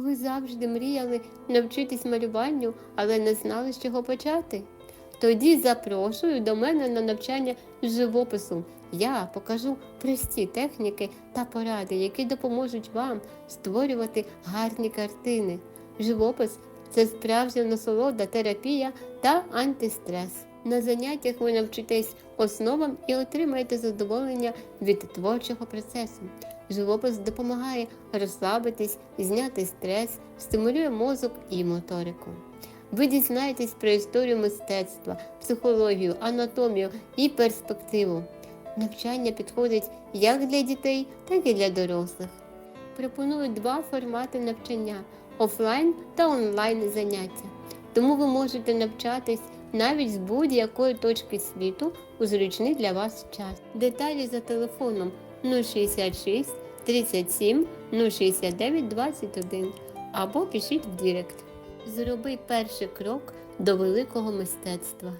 Ви завжди мріяли навчитись малюванню, але не знали, з чого почати. Тоді запрошую до мене на навчання живопису. Я покажу прості техніки та поради, які допоможуть вам створювати гарні картини. Живопис це справжня насолода, терапія та антистрес. На заняттях ви навчитесь основам і отримаєте задоволення від творчого процесу. Живопис допомагає розслабитись, зняти стрес, стимулює мозок і моторику. Ви дізнаєтесь про історію мистецтва, психологію, анатомію і перспективу. Навчання підходить як для дітей, так і для дорослих. Пропоную два формати навчання офлайн та онлайн заняття. Тому ви можете навчатись навіть з будь-якої точки світу у зручний для вас час. Деталі за телефоном 066 37 069 21 або пишіть в Директ. Зроби перший крок до великого мистецтва.